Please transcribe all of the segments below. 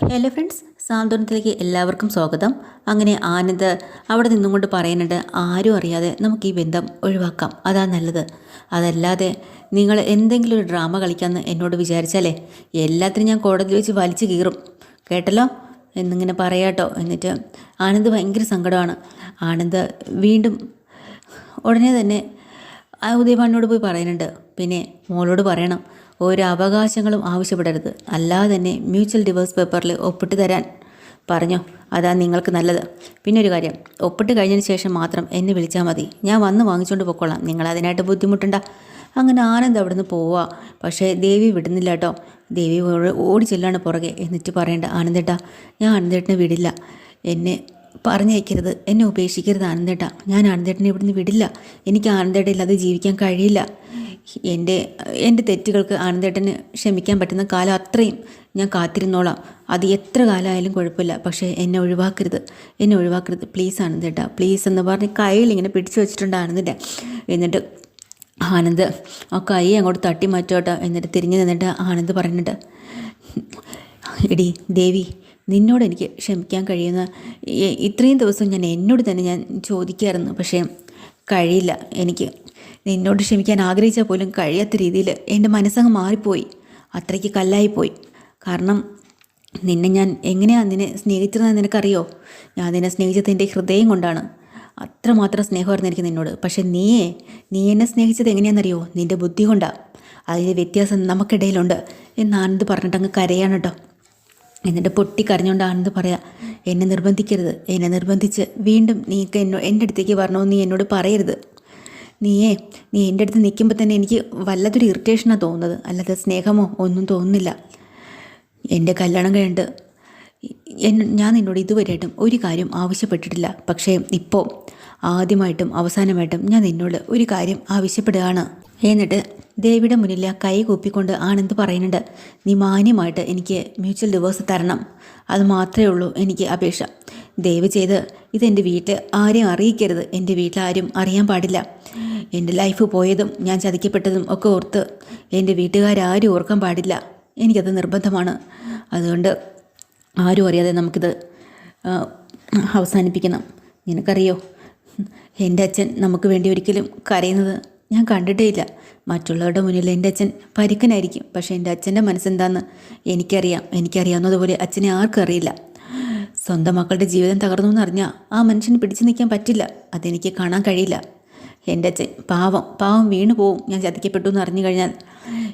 Hello friends സാന്ത്വനത്തിലേക്ക് എല്ലാവർക്കും സ്വാഗതം. അങ്ങനെ ആനന്ദ് അവിടെ നിന്നുകൊണ്ട് പറയുന്നുണ്ട് ആരും അറിയാതെ നമുക്ക് ഈ ബന്ധം ഒഴിവാക്കാം. അതാ നല്ലത്. അതല്ലാതെ നിങ്ങൾ എന്തെങ്കിലും ഒരു ഡ്രാമ കളിക്കാമെന്ന് എന്നോട് വിചാരിച്ചാലേ എല്ലാത്തിനും ഞാൻ കോടതി വെച്ച് വലിച്ചു കീറും. കേട്ടല്ലോ? എന്നിങ്ങനെ പറയാട്ടോ. എന്നിട്ട് ആനന്ദ് ഭയങ്കര സങ്കടമാണ്. ആനന്ദ് വീണ്ടും ഉടനെ തന്നെ ഉദയഭാനോട് പോയി പറയുന്നുണ്ട്. പിന്നെ മോളോട് പറയണം ഓരോ അവകാശങ്ങളും ആവശ്യപ്പെടരുത്. അല്ലാതെ തന്നെ മ്യൂച്വൽ ഡിവോഴ്സ് പേപ്പറിൽ ഒപ്പിട്ട് തരാൻ പറഞ്ഞോ? അതാ നിങ്ങൾക്ക് നല്ലത്. പിന്നെ ഒരു കാര്യം. ഒപ്പിട്ട് കഴിഞ്ഞതിന് ശേഷം മാത്രം എന്നെ വിളിച്ചാൽ മതി. ഞാൻ വന്ന് വാങ്ങിച്ചുകൊണ്ട് പൊക്കോളാം. നിങ്ങൾ അതിനായിട്ട് ബുദ്ധിമുട്ടണ്ട. അങ്ങനെ ആനന്ദ് അവിടുന്ന് പോവാ. പക്ഷേ ദേവി വിടുന്നില്ല കേട്ടോ. ദേവി ഓടി- ചെല്ലാണ് പുറകെ. എന്നിട്ട് പറയേണ്ട ആനന്ദേട്ടാ ഞാൻ ആനന്ദേട്ടനെ വിടില്ല. എന്നെ പറഞ്ഞയക്കരുത്. എന്നെ ഉപേക്ഷിക്കരുത് ആനന്ദേട്ട. ഞാൻ ആനന്ദേട്ടനെ ഇവിടുന്ന് വിടില്ല. എനിക്ക് ആനന്ദേട്ട ഇല്ലാതെ ജീവിക്കാൻ കഴിയില്ല. എന്റെ എന്റെ തെറ്റുകൾക്ക് ആനന്ദേട്ടന് ക്ഷമിക്കാൻ പറ്റുന്ന കാലം അത്രയും ഞാൻ കാത്തിരുന്നോളാം. അത് എത്ര കാലമായാലും കുഴപ്പമില്ല. പക്ഷേ എന്നെ ഒഴിവാക്കരുത്. എന്നെ ഒഴിവാക്കരുത്. പ്ലീസ് ആനന്ദേട്ട പ്ലീസ് എന്ന് പറഞ്ഞ് കയ്യിൽ ഇങ്ങനെ പിടിച്ചു വെച്ചിട്ടുണ്ട് ആനന്ദിന്റെ എന്നിട്ട് ആനന്ദ് ആ കൈ അങ്ങോട്ട് തട്ടി മാറ്റോട്ടോ. എന്നിട്ട് തിരിഞ്ഞു നിന്നിട്ട് ആനന്ദ് പറയുന്നുണ്ട് എടി ദേവി നിന്നോട് എനിക്ക് ക്ഷമിക്കാൻ കഴിയുന്ന ഇത്രയും ദിവസം ഞാൻ എന്നോട് തന്നെ ഞാൻ ചോദിക്കായിരുന്നു. പക്ഷേ കഴിയില്ല. എനിക്ക് നിന്നോട് ക്ഷമിക്കാൻ ആഗ്രഹിച്ചാൽ പോലും കഴിയാത്ത രീതിയിൽ എന്റെ മനസ്സങ്ങ് മാറിപ്പോയി. അത്രയ്ക്ക് കല്ലായിപ്പോയി. കാരണം നിന്നെ ഞാൻ എങ്ങനെയാണ് നിന്നെ സ്നേഹിച്ചതെന്ന് നിനക്കറിയോ? ഞാൻ നിന്നെ സ്നേഹിച്ചത് എന്റെ ഹൃദയം കൊണ്ടാണ്. അത്രമാത്രം സ്നേഹമായിരുന്നു എനിക്ക് നിന്നോട്. പക്ഷെ നീയേ നീ എന്നെ സ്നേഹിച്ചത് എങ്ങനെയാണെന്നറിയോ? നിന്റെ ബുദ്ധി കൊണ്ടാണ് അതിന്റെ വ്യത്യാസം നമുക്കിടയിലുണ്ട്. എന്ന് ആനന്ദ് പറഞ്ഞിട്ട് അങ്ങ് കരയാണ് കേട്ടോ. എന്നിട്ട് പൊട്ടി ആനന്ദ് പറയാ. എന്നെ നിർബന്ധിക്കരുത്. എന്നെ നിർബന്ധിച്ച് വീണ്ടും നീക്ക് എന്നോ എന്റെ അടുത്തേക്ക് വരണമെന്ന് നീ എന്നോട് പറയരുത്. നീയേ നീ എന്റെ അടുത്ത് നിൽക്കുമ്പോൾ തന്നെ എനിക്ക് വല്ലതൊരു ഇറിറ്റേഷനാണ് തോന്നുന്നത്. അല്ലാതെ സ്നേഹമോ ഒന്നും തോന്നുന്നില്ല. എന്റെ കല്യാണം കഴിഞ്ഞിട്ട് ഞാൻ നിന്നോട് ഇതുവരെയായിട്ടും ഒരു കാര്യം ആവശ്യപ്പെട്ടിട്ടില്ല. പക്ഷേ ഇപ്പോൾ ആദ്യമായിട്ടും അവസാനമായിട്ടും ഞാൻ നിന്നോട് ഒരു കാര്യം ആവശ്യപ്പെടുകയാണ്. എന്നിട്ട് ദേവിയുടെ മുന്നിൽ കൈ കൂപ്പിക്കൊണ്ട് ആനന്ദ് പറയുന്നുണ്ട്? നീ മാന്യമായിട്ട് എനിക്ക് മ്യൂച്വൽ ഡിവോഴ്സ് തരണം. അത് മാത്രമേ ഉള്ളൂ എനിക്ക് അപേക്ഷ. ദയവ് ചെയ്ത് ഇതെന്റെ വീട്ടിൽ ആരെയും അറിയിക്കരുത്. എന്റെ വീട്ടിലാരും അറിയാൻ പാടില്ല. എന്റെ ലൈഫ് പോയതും ഞാൻ ചതിക്കപ്പെട്ടതും ഒക്കെ ഓർത്ത് എന്റെ വീട്ടുകാരും ഓർക്കാൻ പാടില്ല. എനിക്കത് നിർബന്ധമാണ്. അതുകൊണ്ട് ആരും അറിയാതെ നമുക്കിത് അവസാനിപ്പിക്കണം. നിനക്കറിയോ? എന്റെ അച്ഛൻ നമുക്ക് വേണ്ടി ഒരിക്കലും കരയുന്നത് ഞാൻ കണ്ടിട്ടേ ഇല്ല മറ്റുള്ളവരുടെ മുന്നിൽ എന്റെ അച്ഛൻ പരുക്കനായിരിക്കും. പക്ഷേ എന്റെ അച്ഛന്റെ മനസ്സെന്താന്ന് എനിക്കറിയാം. എനിക്കറിയാവുന്നതുപോലെ അച്ഛനെ ആർക്കും അറിയില്ല. സ്വന്തം മക്കളുടെ ജീവിതം തകർന്നു എന്നറിഞ്ഞാൽ ആ മനുഷ്യന് പിടിച്ചു നിൽക്കാൻ പറ്റില്ല. അതെനിക്ക് കാണാൻ കഴിയില്ല. എന്റെ അച്ഛൻ പാവം പാവം വീണു പോവും. ഞാൻ ചതിക്കപ്പെട്ടു എന്ന് അറിഞ്ഞു കഴിഞ്ഞാൽ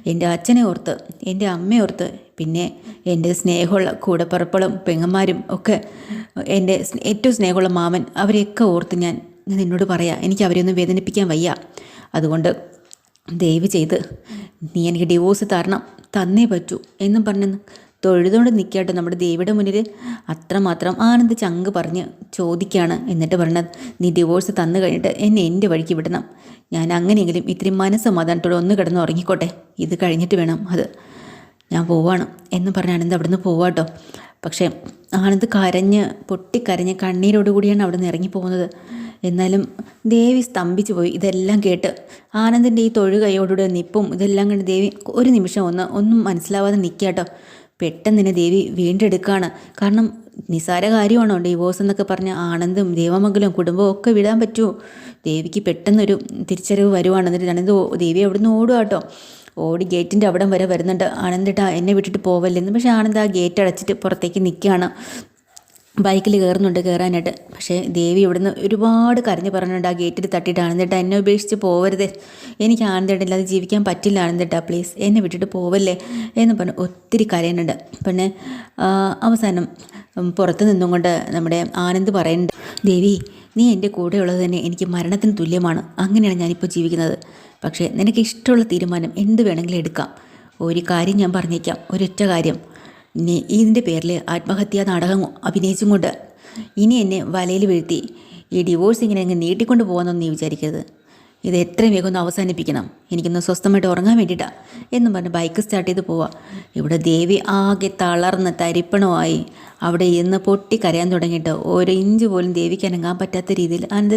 എന്റെ അച്ഛനെ ഓർത്ത് എന്റെ അമ്മയെ ഓർത്ത് പിന്നെ എന്റെ സ്നേഹമുള്ള കൂടെപ്പറപ്പളും പെങ്ങന്മാരും ഒക്കെ എന്റെ ഏറ്റവും സ്നേഹമുള്ള മാമൻ അവരെയൊക്കെ ഓർത്ത് ഞാൻ ഞാൻ നിന്നോട് പറയാം എനിക്ക് അവരെയൊന്നും വേദനിപ്പിക്കാൻ വയ്യ. അതുകൊണ്ട് ദയവ് ചെയ്ത് നീ എനിക്ക് ഡിവോഴ്സ് തരണം തന്നേ പറ്റൂ എന്നും പറഞ്ഞ് തൊഴുതുകൊണ്ട് നിൽക്കട്ടെ നമ്മുടെ ദേവിയുടെ മുന്നിൽ. അത്രമാത്രം ആനന്ദ് ചങ്ക് പറഞ്ഞ് ചോദിക്കുകയാണ് എന്നിട്ട് പറഞ്ഞത് നീ ഡിവോഴ്സ് തന്നു കഴിഞ്ഞിട്ട് എന്നെ എന്റെ വഴിക്ക് വിടണം. ഞാൻ അങ്ങനെയെങ്കിലും ഇത്തിരി മനസ്സമാധാനത്തോടെ ഒന്ന് കിടന്ന് ഉറങ്ങിക്കോട്ടെ. ഇത് കഴിഞ്ഞിട്ട് വേണം അത്. ഞാൻ പോവാണ് എന്ന് പറഞ്ഞ ആനന്ദ് അവിടുന്ന് പോവാട്ടോ. പക്ഷേ ആനന്ദ് കരഞ്ഞ് പൊട്ടിക്കരഞ്ഞ് കണ്ണീരോടുകൂടിയാണ് അവിടെ നിന്ന് ഇറങ്ങിപ്പോകുന്നത്. എന്നാലും ദേവി സ്തംഭിച്ചു പോയി. ഇതെല്ലാം കേട്ട് ആനന്ദിന്റെ ഈ തൊഴു കൈയോടുകൂടെ നിപ്പും ഇതെല്ലാം കണ്ട് ദേവി ഒരു നിമിഷം ഒന്ന് ഒന്നും മനസ്സിലാവാതെ നിൽക്കുക കേട്ടോ പെട്ടെന്ന് തന്നെ ദേവി വീണ്ടെടുക്കുകയാണ് കാരണം നിസാര കാര്യമാണോ ഡിവോഴ്സ് എന്നൊക്കെ പറഞ്ഞ ആനന്ദും ദേവമംഗലവും കുടുംബവും ഒക്കെ വിടാൻ പറ്റുമോ ദേവിക്ക് പെട്ടെന്നൊരു തിരിച്ചറിവ് വരുവാണ്. എന്നിട്ട് ആനന്ദ് ദേവി അവിടുന്ന് ഓടുക കേട്ടോ ഓടി ഗേറ്റിന്റെ അവിടം വരെ വരുന്നുണ്ട്. ആനന്ദേട്ടാ എന്നെ വിട്ടിട്ട് പോവല്ലെന്ന്. പക്ഷേ ആനന്ദ് ആ ഗേറ്റ് അടച്ചിട്ട് പുറത്തേക്ക് നിൽക്കുകയാണ് ബൈക്കിൽ കയറുന്നുണ്ട് കയറാനായിട്ട്. പക്ഷേ ദേവി ഇവിടുന്ന് ഒരുപാട് കരഞ്ഞ് പറഞ്ഞിട്ടുണ്ട് ആ ഗേറ്റിൽ തട്ടിയിട്ടാണ്. എന്നിട്ട് എന്നെ ഉപേക്ഷിച്ച് പോവരുത്. എനിക്ക് ആനന്ദേട്ട ഇല്ലാതെ ജീവിക്കാൻ പറ്റില്ല ആനന്ദേട്ടാ പ്ലീസ്. എന്നെ വിട്ടിട്ട് പോവല്ലേ? എന്ന് പറഞ്ഞ് ഒത്തിരി കരയുന്നുണ്ട്. പിന്നെ അവസാനം പുറത്ത് നിന്നുകൊണ്ട് നമ്മുടെ ആനന്ദ് പറയുന്നുണ്ട് ദേവി നീ എന്റെ കൂടെയുള്ളത് തന്നെ എനിക്ക് മരണത്തിന് തുല്യമാണ്. അങ്ങനെയാണ് ഞാനിപ്പോൾ ജീവിക്കുന്നത്. പക്ഷേ നിനക്ക് ഇഷ്ടമുള്ള തീരുമാനം എന്ത് വേണമെങ്കിലും എടുക്കാം. ഒരു കാര്യം ഞാൻ പറഞ്ഞേക്കാം. ഒരൊറ്റ കാര്യം. ഇതിന്റെ പേരിൽ ആത്മഹത്യാ നാടകം അഭിനയിച്ചും കൊണ്ട് ഇനി എന്നെ വലയിൽ വീഴ്ത്തി. ഈ ഡിവോഴ്സ് ഇങ്ങനെ അങ്ങ് നീട്ടിക്കൊണ്ട് പോകുന്നൊന്നും നീ വിചാരിക്കരുത്. ഇത് എത്രയും വേഗം ഒന്ന് അവസാനിപ്പിക്കണം. എനിക്കൊന്ന് സ്വസ്ഥമായിട്ട് ഉറങ്ങാൻ വേണ്ടിയിട്ടാണ് എന്നും പറഞ്ഞ് ബൈക്ക് സ്റ്റാർട്ട് ചെയ്ത് പോവാം. ഇവിടെ ദേവി ആകെ തളർന്ന് തരിപ്പണമായി. അവിടെ ഇന്ന് പൊട്ടി കരയാൻ തുടങ്ങിയിട്ട് ഓരോ ഇഞ്ച് പോലും ദേവിക്ക് അനങ്ങാൻ പറ്റാത്ത രീതിയിൽ അനന്ത്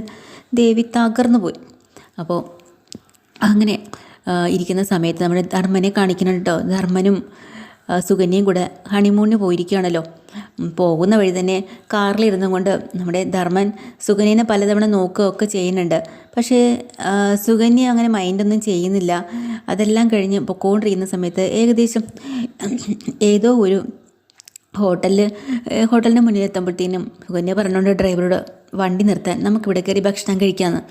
ദേവി തകർന്നു പോയി. അപ്പോൾ അങ്ങനെ ഇരിക്കുന്ന സമയത്ത് നമ്മുടെ ധർമ്മനെ കാണിക്കണം കേട്ടോ ധർമ്മനും സുകന്യയും കൂടെ ഹണിമൂണിന് പോയിരിക്കുകയാണല്ലോ. പോകുന്ന വഴി തന്നെ കാറിലിരുന്നും കൊണ്ട് നമ്മുടെ ധർമ്മൻ സുകന്യനെ പലതവണ നോക്കുകയൊക്കെ ചെയ്യുന്നുണ്ട്. പക്ഷേ സുകന്യ അങ്ങനെ മൈൻഡൊന്നും ചെയ്യുന്നില്ല. അതെല്ലാം കഴിഞ്ഞ് പൊക്കോണ്ടിരിക്കുന്ന സമയത്ത് ഏകദേശം ഏതോ ഒരു ഹോട്ടലിൽ ഹോട്ടലിന്റെ മുന്നിൽ എത്തുമ്പോഴത്തേനും സുകന്യ പറഞ്ഞുകൊണ്ട് ഡ്രൈവറോട് വണ്ടി നിർത്താൻ നമുക്കിവിടെ കയറി ഭക്ഷണം കഴിക്കാമെന്ന്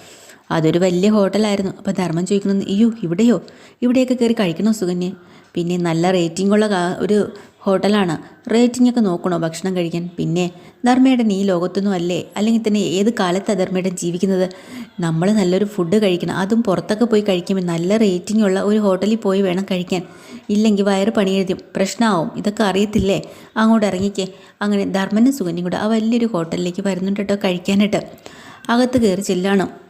അതൊരു വലിയ ഹോട്ടലായിരുന്നു. അപ്പോൾ ധർമ്മം ചോദിക്കണമെന്ന് അയ്യോ ഇവിടെയോ? ഇവിടെയൊക്കെ കയറി കഴിക്കണോ സുകന്യ? പിന്നെ നല്ല റേറ്റിംഗ് ഉള്ള ഒരു ഹോട്ടലാണ്. റേറ്റിംഗ് ഒക്കെ നോക്കണോ ഭക്ഷണം കഴിക്കാൻ? പിന്നെ ധർമ്മേടൻ ഈ ലോകത്തൊന്നും അല്ലേ? അല്ലെങ്കിൽ തന്നെ ഏത് കാലത്താണ് ധർമ്മേടൻ ജീവിക്കുന്നത്? നമ്മൾ നല്ലൊരു ഫുഡ് കഴിക്കണം. അതും പുറത്തൊക്കെ പോയി കഴിക്കുമ്പോൾ നല്ല റേറ്റിംഗ് ഉള്ള ഒരു ഹോട്ടലിൽ പോയി വേണം കഴിക്കാൻ. ഇല്ലെങ്കിൽ വയറ് പണിയെഴുതും. പ്രശ്നമാവും ഇതൊക്കെ അറിയത്തില്ലേ? അങ്ങോട്ട് ഇറങ്ങിക്കേ. അങ്ങനെ ധർമ്മനും സുഗന്യും കൂടെ ആ വലിയൊരു ഹോട്ടലിലേക്ക് വരുന്നുണ്ട് കേട്ടോ കഴിക്കാനായിട്ട്. അകത്ത് കയറി ചെല്ലാണ്.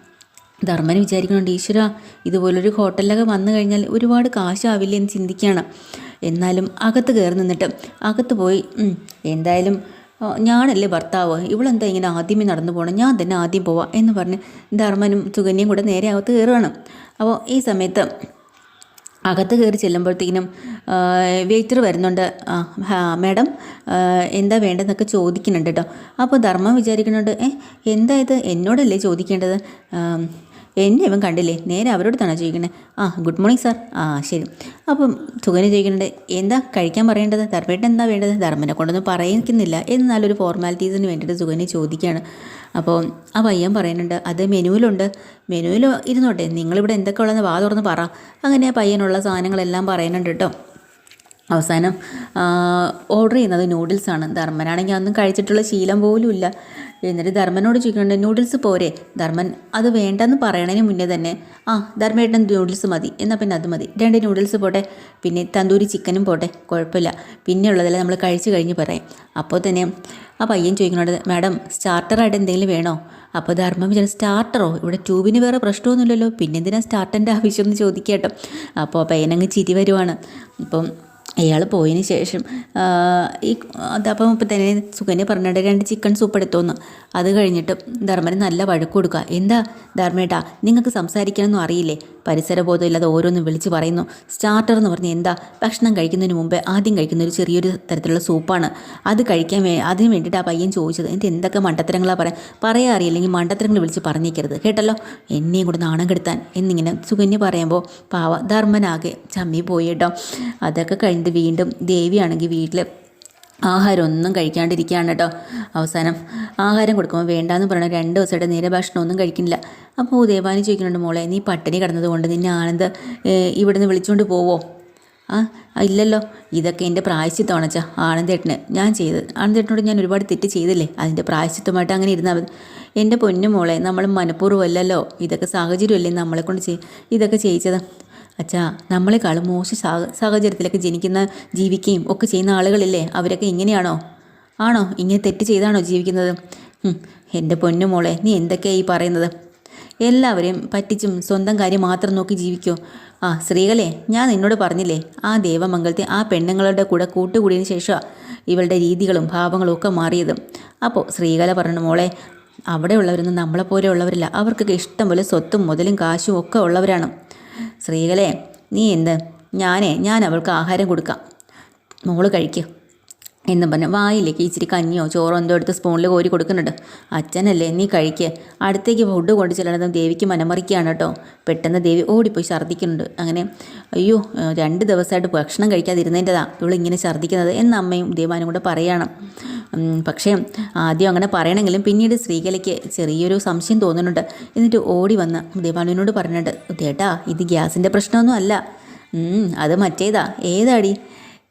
ധർമ്മൻ വിചാരിക്കുന്നുണ്ട് ഈശ്വര ഇതുപോലൊരു ഹോട്ടലിലൊക്കെ വന്നു കഴിഞ്ഞാൽ ഒരുപാട് കാശാവില്ല എന്ന് ചിന്തിക്കുകയാണ്. എന്നാലും അകത്ത് കയറി നിന്നിട്ട് അകത്ത് പോയി എന്തായാലും ഞാനല്ലേ ഭർത്താവ് ഇവളെന്താ ഇങ്ങനെ ആദ്യമേ നടന്നു പോകണം ഞാൻ തന്നെ ആദ്യം പോവാം എന്ന് പറഞ്ഞ് ധർമ്മനും സുകന്യയും കൂടെ നേരെ അകത്ത് കയറുകയാണ് അപ്പോൾ ഈ സമയത്ത് അകത്ത് കയറി ചെല്ലുമ്പോഴത്തേക്കിനും വെയിറ്റർ വരുന്നുണ്ട്. ആ മാഡം എന്താ വേണ്ടതെന്നൊക്കെ ചോദിക്കുന്നുണ്ട് കേട്ടോ അപ്പോൾ ധർമ്മം വിചാരിക്കുന്നുണ്ട് ഏ എന്താ ഇത്? എന്നോടല്ലേ ചോദിക്കേണ്ടത്? എന്നെ ഇവൻ കണ്ടില്ലേ? നേരെ അവരോട് തന്നെ ചോദിക്കണേ. ആ ഗുഡ് മോർണിംഗ് സാർ ആ ശരി. അപ്പം സുഖനെ ചോദിക്കുന്നുണ്ട് എന്താ കഴിക്കാൻ പറയേണ്ടത്? ധർമ്മേട്ടൻ എന്താ വേണ്ടത്? ധർമ്മനെ കൊണ്ടൊന്നും പറയിക്കുന്നില്ല എന്നാലൊരു ഫോർമാലിറ്റീസിന് വേണ്ടിയിട്ട് സുഖനെ ചോദിക്കുകയാണ്. അപ്പോൾ ആ പയ്യൻ പറയുന്നുണ്ട് അത് മെനുവിലുണ്ട്. മെനുവിൽ ഇരുന്നോട്ടെ. നിങ്ങളിവിടെ എന്തൊക്കെ ഉള്ളതെന്ന് വാ തുറന്ന് പറ. അങ്ങനെ ആ പയ്യനുള്ള സാധനങ്ങളെല്ലാം പറയുന്നുണ്ട് കേട്ടോ. അവസാനം ഓർഡർ ചെയ്യുന്നത് നൂഡിൽസാണ് ധർമ്മനാണെങ്കിൽ അന്നും കഴിച്ചിട്ടുള്ള ശീലം പോലും ഇല്ല എന്നിട്ട് ധർമ്മനോട് ചോദിക്കുന്നുണ്ട് നൂഡിൽസ് പോരെ? ധർമ്മൻ അത് വേണ്ടെന്ന് പറയണതിന് മുന്നേ തന്നെ. ആ ധർമ്മേട്ടൻ നൂഡിൽസ് മതി. എന്നാൽ പിന്നെ അത് മതി. രണ്ട് നൂഡിൽസ് പോട്ടെ പിന്നെ തന്തൂരി ചിക്കനും പോട്ടെ. കുഴപ്പമില്ല. പിന്നെ ഉള്ളതെല്ലാം നമ്മൾ കഴിച്ച് കഴിഞ്ഞ് പറയാം. അപ്പോൾ തന്നെ ആ പയ്യൻ ചോദിക്കുന്നുണ്ട് മാഡം സ്റ്റാർട്ടറായിട്ട് എന്തെങ്കിലും വേണോ? അപ്പോൾ ധർമ്മം ചില സ്റ്റാർട്ടറോ ഇവിടെ ട്യൂബിന് വേറെ പ്രശ്നമൊന്നുമില്ലല്ലോ. പിന്നെ എന്തിനാ സ്റ്റാർട്ടറിന്റെ ആവശ്യം എന്ന് ചോദിക്കട്ടോ അപ്പോൾ പയ്യനങ്ങ് ചിരി വരുവാണ്. ഇപ്പം അയാൾ പോയതിന് ശേഷം ഈ അതപ്പം ഇപ്പം തന്നെ സുകന്യ പറഞ്ഞിട്ട് രണ്ട് ചിക്കൻ സൂപ്പ് എടുത്തോന്ന്. അത് കഴിഞ്ഞിട്ട് ധർമ്മന് നല്ല വഴക്ക് കൊടുക്കുക. എന്താ ധർമ്മേട്ടാ നിങ്ങൾക്ക് സംസാരിക്കാനൊന്നും അറിയില്ലേ? പരിസരബോധം ഇല്ലാതെ ഓരോന്നും വിളിച്ച് പറയുന്നു. സ്റ്റാർട്ടർ എന്ന് പറഞ്ഞാൽ എന്താ? ഭക്ഷണം കഴിക്കുന്നതിന് മുമ്പേ ആദ്യം കഴിക്കുന്ന ഒരു ചെറിയൊരു തരത്തിലുള്ള സൂപ്പാണ്. അത് കഴിക്കാൻ വേ അതിന് വേണ്ടിയിട്ട് ആ പയ്യൻ ചോദിച്ചത്. എന്നിട്ട് എന്തൊക്കെ മണ്ടത്തരങ്ങളാണ് പറയാൻ പറയാൻ അറിയില്ലെങ്കിൽ മണ്ടത്തരങ്ങൾ വിളിച്ച് പറഞ്ഞേക്കരുത്. കേട്ടല്ലോ? എന്നെയും കൂടെ നാണം കെടുത്താൻ. എന്നിങ്ങനെ സുകന്യ പറയുമ്പോൾ പാവ ധർമ്മനാകെ ചമ്മി പോയി കേട്ടോ. അതൊക്കെ കഴിഞ്ഞിട്ട് വീണ്ടും ദേവിയാണെങ്കിൽ വീട്ടിൽ ആഹാരമൊന്നും കഴിക്കാണ്ടിരിക്കുകയാണ് കേട്ടോ. അവസാനം ആഹാരം കൊടുക്കുമ്പോൾ വേണ്ടാന്ന് പറഞ്ഞ രണ്ട് ദിവസമായിട്ട് നേരെ ഭക്ഷണമൊന്നും കഴിക്കുന്നില്ല. അപ്പോൾ ദേവാനി ചോദിക്കുന്നുണ്ട് മോളെ നീ പട്ടിണി കിടന്നതുകൊണ്ട് നിന്നെ ആനന്ദ് ഇവിടുന്ന് വിളിച്ചുകൊണ്ട് പോവോ? ആ ഇല്ലല്ലോ. ഇതൊക്കെ എന്റെ പ്രായശ്ചിത്തമാണ് അച്ഛാ ആനന്ദേട്ടന്. ഞാൻ ചെയ്തത് ആനന്ദേട്ടനോട് ഞാൻ ഒരുപാട് തെറ്റ് ചെയ്തില്ലേ? അതിന്റെ പ്രായശ്ചിത്തമായിട്ട് അങ്ങനെ ഇരുന്നാൽ മതി. എന്റെ പൊന്നു മോളെ നമ്മൾ മനഃപൂർവമല്ലല്ലോ. ഇതൊക്കെ സാഹചര്യമല്ലേ നമ്മളെ കൊണ്ട് ചെയ് ഇതൊക്കെ ചെയ്യിച്ചത്. അച്ഛാ നമ്മളെക്കാളും മോശം സാഹ സാഹചര്യത്തിലൊക്കെ ജനിക്കുന്ന ജീവിക്കുകയും ഒക്കെ ചെയ്യുന്ന ആളുകളില്ലേ? അവരൊക്കെ ഇങ്ങനെയാണോ? ആണോ? ഇങ്ങനെ തെറ്റ് ചെയ്താണോ ജീവിക്കുന്നത്? എന്റെ പൊന്നു മോളെ നീ എന്തൊക്കെയാണ് ഈ പറയുന്നത്? എല്ലാവരെയും പറ്റിച്ചും സ്വന്തം കാര്യം മാത്രം നോക്കി ജീവിക്കോ. ആ സ്ത്രീകളെ ഞാൻ നിന്നോട് പറഞ്ഞില്ലേ ആ ദേവമംഗലത്തെ ആ പെണ്ണുങ്ങളുടെ കൂടെ കൂട്ടുകൂടിയതിന് ശേഷമാണ് ഇവളുടെ രീതികളും ഭാവങ്ങളും ഒക്കെ മാറിയത്. അപ്പോൾ സ്ത്രീകല പറഞ്ഞു മോളെ അവിടെയുള്ളവരൊന്നും നമ്മളെപ്പോലെ ഉള്ളവരില്ല. അവർക്കൊക്കെ ഇഷ്ടം പോലെ സ്വത്തും മുതലും കാശും ഒക്കെ ഉള്ളവരാണ്. സ്ത്രീകളെ നീ എന്ത്? ഞാനേ ഞാൻ അവൾക്ക് ആഹാരം കൊടുക്കാം. മോൾ കഴിക്കുക എന്നും പറഞ്ഞ് വായിലേക്ക് ഇച്ചിരി കഞ്ഞിയോ ചോറോ എന്തോ എടുത്ത് സ്പൂണിൽ കോരി കൊടുക്കുന്നുണ്ട്. അച്ഛനല്ലേ നീ കഴിക്കുക അടുത്തേക്ക് ഫുഡ് കൊണ്ട് ചെല്ലണതും ദേവിക്ക് മനമറിക്കുകയാണ് കേട്ടോ പെട്ടെന്ന് ദേവി ഓടിപ്പോയി ഛർദ്ദിക്കുന്നുണ്ട്. അങ്ങനെ അയ്യോ രണ്ട് ദിവസമായിട്ട് ഭക്ഷണം കഴിക്കാതിരുന്നതിന്റെതാ. ഇവളിങ്ങനെ ഛർദ്ദിക്കുന്നത് എന്ന് അമ്മയും ദേവാനും കൂടെ പറയണം. പക്ഷേ ആദ്യം അങ്ങനെ പറയണമെങ്കിലും പിന്നീട് ശ്രീകലയ്ക്ക് ചെറിയൊരു സംശയം തോന്നുന്നുണ്ട്. എന്നിട്ട് ഓടി വന്ന് ദേവാനുവിനോട് പറഞ്ഞിട്ട് ദേട്ടാ ഇത് ഗ്യാസിന്റെ പ്രശ്നമൊന്നും അല്ല. അത് മറ്റേതാ. ഏതാടി?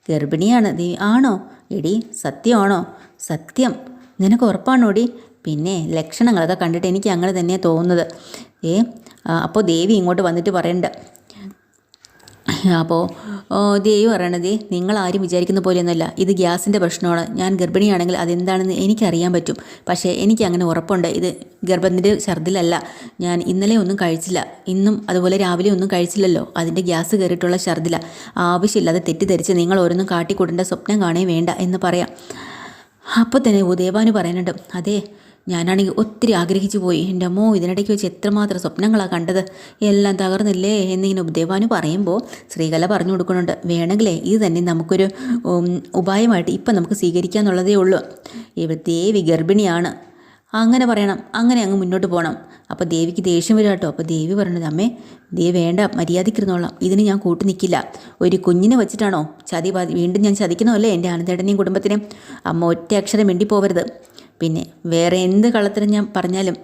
ഗർഭിണിയാണ്. ആണോ? എടി സത്യമാണോ? സത്യം. നിനക്ക് ഉറപ്പാണോടി? പിന്നെ ലക്ഷണങ്ങളൊക്കെ കണ്ടിട്ട് എനിക്ക് അങ്ങനെ തന്നെയാണ് തോന്നുന്നത്. ഏ അപ്പോൾ ദേവി ഇങ്ങോട്ട് വന്നിട്ട് പറയണ്ട. അപ്പോൾ ദേവി പറയണത് നിങ്ങൾ ആരും വിചാരിക്കുന്ന പോലെയൊന്നുമല്ല. ഇത് ഗ്യാസിന്റെ പ്രശ്നമാണ്. ഞാൻ ഗർഭിണിയാണെങ്കിൽ അതെന്താണെന്ന് എനിക്കറിയാൻ പറ്റും. പക്ഷേ എനിക്ക് അങ്ങനെ ഉറപ്പുണ്ട്. ഇത് ഗർഭത്തിന്റെ ഛർദിലല്ല ഞാൻ ഇന്നലെ ഒന്നും കഴിച്ചില്ല. ഇന്നും അതുപോലെ രാവിലെ ഒന്നും കഴിച്ചില്ലല്ലോ. അതിന്റെ ഗ്യാസ് കയറിയിട്ടുള്ള ഛർദില ആവശ്യമില്ലാതെ തെറ്റിദ്ധരിച്ച് നിങ്ങൾ ഓരോന്നും കാട്ടിക്കൂടേണ്ട സ്വപ്നം കാണേ വേണ്ട എന്ന് പറയാം. അപ്പോൾ തന്നെ ഉദയവാന് പറയുന്നുണ്ട് അതെ ഞാനാണെങ്കിൽ ഒത്തിരി ആഗ്രഹിച്ചു പോയി. എന്റെ അമ്മോ ഇതിനിടയ്ക്ക് വെച്ച് എത്രമാത്രം സ്വപ്നങ്ങളാണ് കണ്ടത്? എല്ലാം തകർന്നില്ലേ? എന്നിങ്ങനെ ദേവാനു പറയുമ്പോൾ ശ്രീകല പറഞ്ഞു കൊടുക്കുന്നുണ്ട്. വേണമെങ്കിലേ ഇത് തന്നെ നമുക്കൊരു ഉപായമായിട്ട് ഇപ്പം നമുക്ക് സ്വീകരിക്കാന്നുള്ളതേ ഉള്ളൂ. ഇവ ദേവി ഗർഭിണിയാണ്. അങ്ങനെ പറയണം. അങ്ങനെ അങ്ങ് മുന്നോട്ട് പോകണം. അപ്പോൾ ദേവിക്ക് ദേഷ്യം വരും കേട്ടോ. അപ്പോൾ ദേവി പറഞ്ഞത് അമ്മേ ദേവി വേണ്ട മര്യാദയ്ക്കിരുന്നോളാം. ഇതിന് ഞാൻ കൂട്ടു നിൽക്കില്ല. ഒരു കുഞ്ഞിനെ വെച്ചിട്ടാണോ ചതി വീണ്ടും ഞാൻ ചതിക്കണമല്ലേ എന്റെ ആനന്ദേടനെയും കുടുംബത്തിനെയും? അമ്മ ഒറ്റ അക്ഷരം മിണ്ടി പോവരുത് പിന്നെ വേറെ എന്ത് കള്ളത്തരം ഞാൻ പറഞ്ഞാലും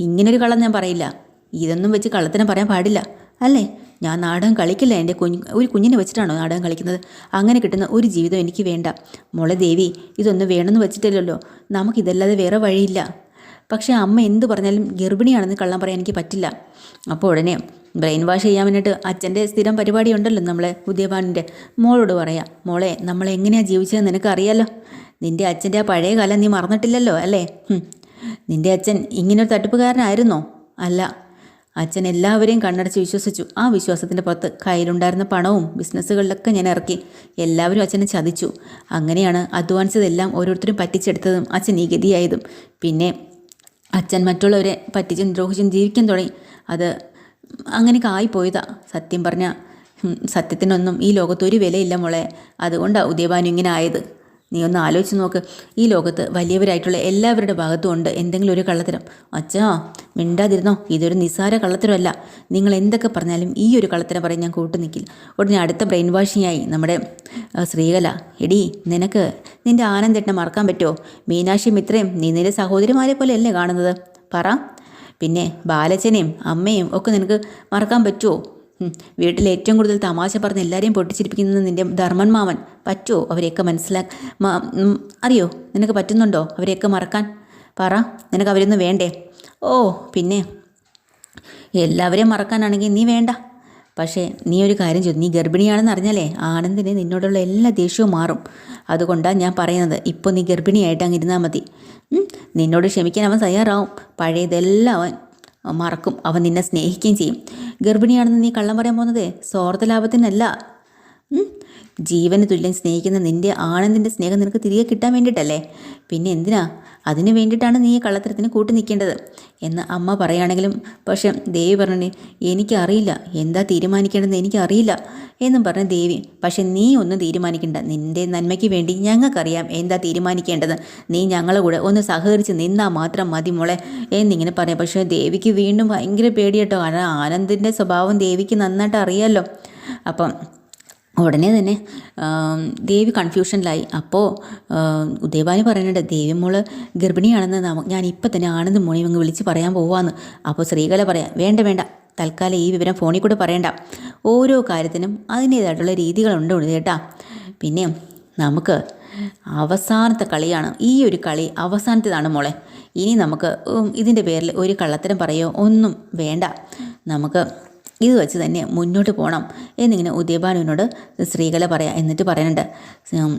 ഇങ്ങനൊരു കള്ളം ഞാൻ പറയില്ല. ഇതൊന്നും വെച്ച് കള്ളത്തരം പറയാൻ പാടില്ല. അല്ലേ? ഞാൻ നാടകം കളിക്കില്ല. എന്റെ കുഞ്ഞ് ഒരു കുഞ്ഞിനെ വെച്ചിട്ടാണോ നാടകം കളിക്കുന്നത്? അങ്ങനെ കിട്ടുന്ന ഒരു ജീവിതം എനിക്ക് വേണ്ട. മോളെ ദേവി ഇതൊന്നും വേണമെന്ന് വെച്ചിട്ടില്ലല്ലോ. നമുക്കിതല്ലാതെ വേറെ വഴിയില്ല. പക്ഷേ അമ്മ എന്ത് പറഞ്ഞാലും ഗർഭിണിയാണെന്ന് കള്ളം പറയാൻ എനിക്ക് പറ്റില്ല. അപ്പോൾ ഉടനെ ബ്രെയിൻ വാഷ് ചെയ്യാൻ വേണ്ടിയിട്ട് അച്ഛന്റെ സ്ഥിരം പരിപാടി ഉണ്ടല്ലോ നമ്മളെ ഉദയഭാനിന്റെ മോളോട് പറയാം മോളെ നമ്മളെങ്ങനെയാണ് ജീവിച്ചതെന്ന് നിനക്ക് നിന്റെ അച്ഛന്റെ ആ പഴയ കാലം നീ മറന്നിട്ടില്ലല്ലോ അല്ലേ? നിന്റെ അച്ഛൻ ഇങ്ങനൊരു തട്ടിപ്പുകാരനായിരുന്നോ? അല്ല. അച്ഛൻ എല്ലാവരെയും കണ്ണടച്ച് വിശ്വസിച്ചു. ആ വിശ്വാസത്തിന്റെ പുറത്ത് കയ്യിലുണ്ടായിരുന്ന പണവും ബിസിനസ്സുകളിലൊക്കെ ഞാൻ ഇറക്കി. എല്ലാവരും അച്ഛനെ ചതിച്ചു. അങ്ങനെയാണ് അധ്വാനിച്ചതെല്ലാം ഓരോരുത്തരും പറ്റിച്ചെടുത്തതും അച്ഛൻ ഈ പിന്നെ അച്ഛൻ മറ്റുള്ളവരെ പറ്റിച്ചും ദ്രോഹിച്ചും ജീവിക്കാൻ തുടങ്ങി. അത് അങ്ങനെയൊക്കെ ആയിപ്പോയതാ. സത്യം പറഞ്ഞാൽ സത്യത്തിനൊന്നും ഈ ലോകത്തൊരു വിലയില്ല മോളെ. അതുകൊണ്ടാണ് ഉദയഭാനു ഇങ്ങനെ ആയത്. നീ ഒന്ന് ആലോചിച്ച് നോക്ക്. ഈ ലോകത്ത് വലിയവരായിട്ടുള്ള എല്ലാവരുടെ ഭാഗത്തും ഉണ്ട് എന്തെങ്കിലും ഒരു കള്ളത്തരം. അച്ഛാ മിണ്ടാതിരുന്നോ. ഇതൊരു നിസ്സാര കള്ളത്തരമല്ല. നിങ്ങൾ എന്തൊക്കെ പറഞ്ഞാലും ഈ ഒരു കള്ളത്തരം പറയും ഞാൻ കൂട്ടു നിൽക്കില്ല ഉടനെ അടുത്ത ബ്രെയിൻ വാഷിങ്ങായി നമ്മുടെ ശ്രീകല. എടി നിനക്ക് നിന്റെ ആനന്ദേട്ടനെ മറക്കാൻ പറ്റുമോ മീനാക്ഷിയും ഇത്രയും നീ നിന്റെ സഹോദരിമാരെ പോലെ അല്ലേ കാണുന്നത്. പറ. പിന്നെ ബാലച്ചനെയും അമ്മയും ഒക്കെ നിനക്ക് മറക്കാൻ പറ്റുമോ. വീട്ടിൽ ഏറ്റവും കൂടുതൽ തമാശ പറഞ്ഞ് എല്ലാവരെയും പൊട്ടിച്ചിരിപ്പിക്കുന്നത് നിന്റെ ധർമ്മൻ മാമൻ. പറ്റുമോ അവരെയൊക്കെ മനസ്സിലാക്ക അറിയോ? നിനക്ക് പറ്റുന്നുണ്ടോ അവരെയൊക്കെ മറക്കാൻ? പറ. നിനക്ക് അവരൊന്നും വേണ്ടേ? ഓ പിന്നെ. എല്ലാവരെയും മറക്കാനാണെങ്കിൽ നീ വേണ്ട. പക്ഷേ നീ ഒരു കാര്യം ചെയ്തു നീ ഗർഭിണിയാണെന്ന് അറിഞ്ഞാലേ ആനന്ദിന് നിന്നോടുള്ള എല്ലാ ദേഷ്യവും മാറും. അതുകൊണ്ടാണ് ഞാൻ പറയുന്നത്. ഇപ്പോൾ നീ ഗർഭിണിയായിട്ട് അങ്ങ് ഇരുന്നാൽ മതി. നിന്നോട് ക്ഷമിക്കാൻ അവൻ തയ്യാറാവും. പഴയതെല്ലാം അവൻ മറക്കും. അവൻ നിന്നെ സ്നേഹിക്കുകയും ചെയ്യും. ഗർഭിണിയാണെന്ന് നീ കള്ളം പറയാൻ പോകുന്നത്? സ്വാർത്ഥ ലാഭത്തിനല്ല. ജീവന് തുല്യം സ്നേഹിക്കുന്ന നിന്റെ ആനന്ദിന്റെ സ്നേഹം നിനക്ക് തിരികെ കിട്ടാൻ വേണ്ടിയിട്ടല്ലേ? പിന്നെ എന്തിനാ? അതിനു വേണ്ടിയിട്ടാണ് നീ കള്ളത്തരത്തിന് കൂട്ടി നിൽക്കേണ്ടത്. എന്ന് അമ്മ പറയുകയാണെങ്കിലും പക്ഷേ ദേവി പറഞ്ഞു എനിക്കറിയില്ല. എന്താ തീരുമാനിക്കേണ്ടതെന്ന് എനിക്കറിയില്ല. എന്നും പറഞ്ഞു ദേവി പക്ഷെ നീ ഒന്നും തീരുമാനിക്കേണ്ട. നിന്റെ നന്മയ്ക്ക് വേണ്ടി ഞങ്ങൾക്കറിയാം എന്താ തീരുമാനിക്കേണ്ടത്. നീ ഞങ്ങളെ കൂടെ ഒന്ന് സഹകരിച്ച് നിന്നാൽ മാത്രം മതി മോളെ. എന്നിങ്ങനെ പറയാം. പക്ഷേ ദേവിക്ക് വീണ്ടും ഭയങ്കര പേടിയട്ടോ. കാരണം ആനന്ദിന്റെ സ്വഭാവം ദേവിക്ക് നന്നായിട്ട് അറിയാമല്ലോ അപ്പം ഉടനെ തന്നെ ദേവി കൺഫ്യൂഷനിലായി അപ്പോൾ ഉദയഭാനി പറയുന്നുണ്ട് ദേവി മോൾ ഗർഭിണിയാണെന്ന് നമ്മ ഞാൻ ഇപ്പം തന്നെ ആണെന്ന് മോണി അങ്ങ് വിളിച്ച് പറയാൻ പോവാന്ന്. അപ്പോൾ ശ്രീകല പറയാം വേണ്ട വേണ്ട തൽക്കാലം ഈ വിവരം ഫോണിൽ കൂടെ പറയണ്ട. ഓരോ കാര്യത്തിനും അതിന്റേതായിട്ടുള്ള രീതികളുണ്ട് കേട്ടാ പിന്നെ നമുക്ക് അവസാനത്തെ കളിയാണ് ഈ ഒരു കളി അവസാനത്തേതാണ് മോളെ. ഇനി നമുക്ക് ഇതിന്റെ പേരിൽ ഒരു കള്ളത്തരം പറയോ? ഒന്നും വേണ്ട. നമുക്ക് ഇത് വെച്ച് തന്നെ മുന്നോട്ട് പോകണം എന്നിങ്ങനെ ഉദയഭാനുവിനോട് സ്ത്രീകളെ പറയാം എന്നിട്ട് പറയുന്നുണ്ട്.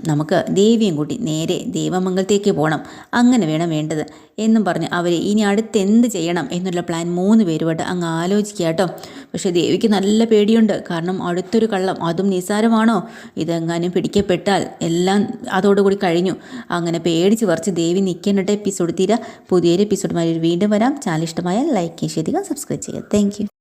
നമുക്ക് ദേവിയും കൂട്ടി നേരെ ദേവമംഗലത്തേക്ക് പോകണം. അങ്ങനെ വേണം വേണ്ടത് എന്നും പറഞ്ഞ് അവർ ഇനി അടുത്ത് എന്ത് ചെയ്യണം എന്നുള്ള പ്ലാൻ മൂന്ന് പേരുമായിട്ട് അങ്ങ് ആലോചിക്കുക കേട്ടോ. പക്ഷേ ദേവിക്ക് നല്ല പേടിയുണ്ട്. കാരണം അടുത്തൊരു കള്ളം അതും നിസ്സാരമാണോ? ഇതെങ്ങാനും പിടിക്കപ്പെട്ടാൽ എല്ലാം അതോടുകൂടി കഴിഞ്ഞു. അങ്ങനെ പേടിച്ച് പറിച്ച് ദേവി നിൽക്കേണ്ട എപ്പിസോഡ് തീരാ. പുതിയൊരു എപ്പിസോഡുമായി വീണ്ടും വരാം. ചാനൽ ഇഷ്ടമായാൽ ലൈക്ക് ചെയ്യുക സബ്സ്ക്രൈബ് ചെയ്യുക. താങ്ക്